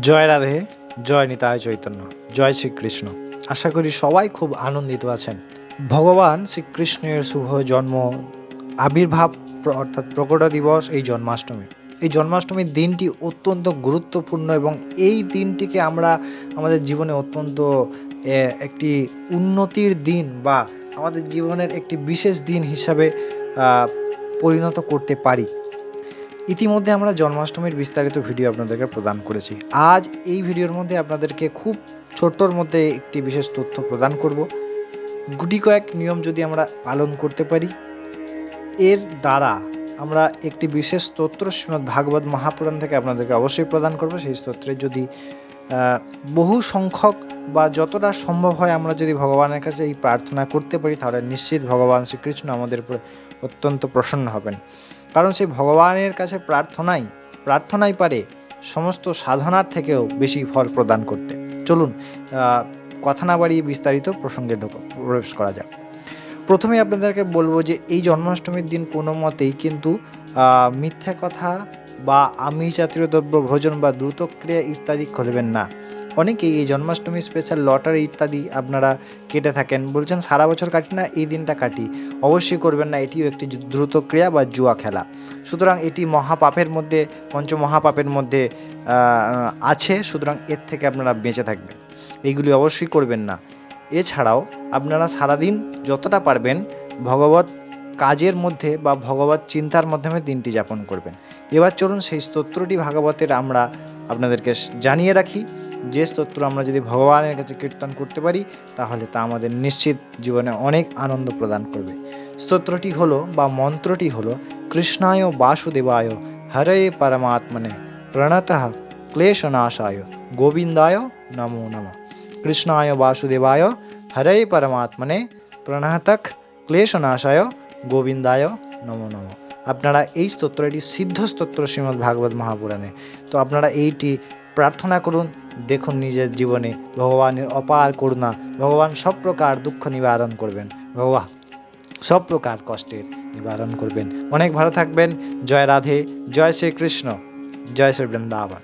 জয় রাধে, জয় নিতায় চৈতন্য, জয় শ্রীকৃষ্ণ। আশা করি সবাই খুব আনন্দিত আছেন। ভগবান শ্রীকৃষ্ণের শুভ জন্ম আবির্ভাব অর্থাৎ প্রকট দিবস এই জন্মাষ্টমী। এই জন্মাষ্টমীর দিনটি অত্যন্ত গুরুত্বপূর্ণ এবং এই দিনটিকে আমরা আমাদের জীবনে অত্যন্ত একটি উন্নতির দিন বা আমাদের জীবনের একটি বিশেষ দিন হিসাবে পরিণত করতে পারি। ইতিমধ্যে আমরা জন্মাষ্টমীর বিস্তারিত ভিডিও আপনাদেরকে প্রদান করেছি। আজ এই ভিডিওর মধ্যে আপনাদেরকে খুব ছোট্টর মধ্যে একটি বিশেষ তথ্য প্রদান করব। গুটি কয়েক নিয়ম যদি আমরা পালন করতে পারি, এর দ্বারা আমরা একটি বিশেষ স্তোত্র শ্রীমদ্ ভাগবত মহাপুরাণ থেকে আপনাদেরকে অবশ্যই প্রদান করব। সেই স্তোত্রে যদি বহু সংখ্যক বা যতটা সম্ভব হয় আমরা যদি ভগবানের কাছে এই প্রার্থনা করতে পারি, তাহলে নিশ্চিত ভগবান শ্রীকৃষ্ণ আমাদের উপরে অত্যন্ত প্রসন্ন হবেন। কারণ সেই ভগবানের কাছে প্রার্থনাই প্রার্থনাই পারে সমস্ত সাধনার থেকেও বেশি ফল প্রদান করতে। চলুন কথা না বাড়িয়ে বিস্তারিত প্রসঙ্গে ঢোক, প্রবেশ করা যাক। প্রথমে আপনাদেরকে বলব যে এই জন্মাষ্টমীর দিন কোনো মতেই কিন্তু মিথ্যা কথা বা আমিষ জাতীয় দ্রব্য ভোজন বা দ্রুতক্রিয়া ইত্যাদি খুলবেন না। অনেকেই এই জন্মাষ্টমী স্পেশাল লটারি ইত্যাদি আপনারা কেটে থাকেন। বলছেন, সারা বছর কাটি না, এই দিনটা কাটি। অবশ্যই করবেন না, এটিও একটি দ্রুত ক্রিয়া বা জুয়া খেলা। সুতরাং এটি মহাপাপের মধ্যে পঞ্চ মহাপাপের মধ্যে আছে। সুতরাং এর থেকে আপনারা বেঁচে থাকবেন। এইগুলি অবশ্যই করবেন না। এছাড়াও আপনারা সারাদিন যতটা পারবেন ভগবত কাজের মধ্যে বা ভগবত চিন্তার মাধ্যমে দিনটি যাপন করবেন। এবার চলুন সেই স্তোত্রটি ভাগবতের আমরা আপনাদেরকে জানিয়ে রাখি। যে স্তোত্র আমরা যদি ভগবানের কাছে কীর্তন করতে পারি, তাহলে তা আমাদের নিশ্চিত জীবনে অনেক আনন্দ প্রদান করবে। স্তোত্রটি হলো বা মন্ত্রটি হলো, কৃষ্ণায় বাসুদেবায় হরে পরমাত্মনে প্রণতঃ ক্লেশনাশায় গোবিন্দায় নমো নম। কৃষ্ণায় বাসুদেবায় হরে পরমাত্মনে প্রণতক ক্লেশনাশায় গোবিন্দায় নমো নম। আপনারা এই স্তোত্র এটি সিদ্ধ স্তোত্র শ্রীমদ্ ভাগবত মহাপুরাণে। তো আপনারা এইটি প্রার্থনা করুন, দেখুন নিজের জীবনে ভগবানের অপার করুণা, ভগবান সব প্রকার দুঃখ নিবারণ করবেন, ভগবান সব প্রকার কষ্টের নিবারণ করবেন। অনেক ভালো থাকবেন। জয় রাধে, জয় শ্রীকৃষ্ণ, জয় শ্রী বৃন্দাবন।